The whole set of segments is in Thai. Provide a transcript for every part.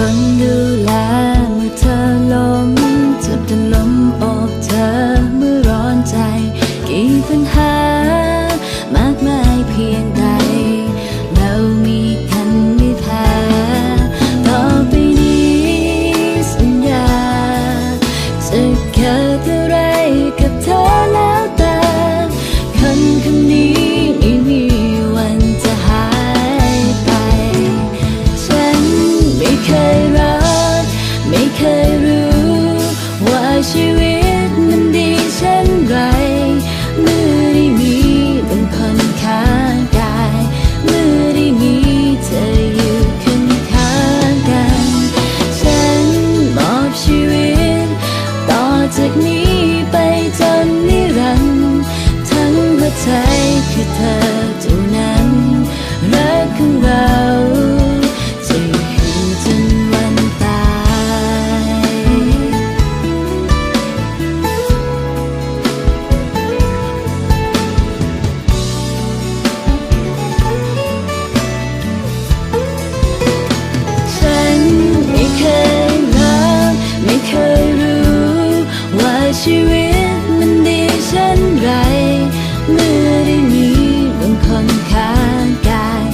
คนดูแลเมื่อเธอล้มจับแต่ลมอกเธอเมื่อร้อนใจ กี่ปัญหา ชีวิตมันดีเช่นไร เมื่อได้มีบางคนข้างกาย เมื่อได้มีเธออยู่ข้างข้างกัน ฉันมอบชีวิต ต่อจากนี้ไปจนนิรันดร์ทั้งหัวใจคือเธอเท่านั้นรักของเรา ชีวิตมันดีเช่นไร เมื่อได้มีบางคนข้างกาย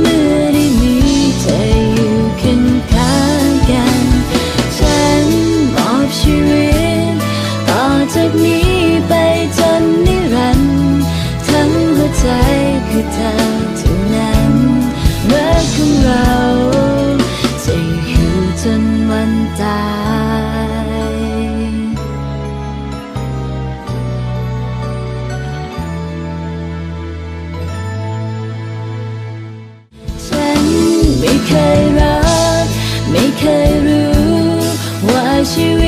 เมื่อได้มีเธออยู่ข้างข้างกัน ฉันมอบชีวิต ต่อจากนี้ไปจนนิรันดร์ทั้งหัวใจคือเธอ wish you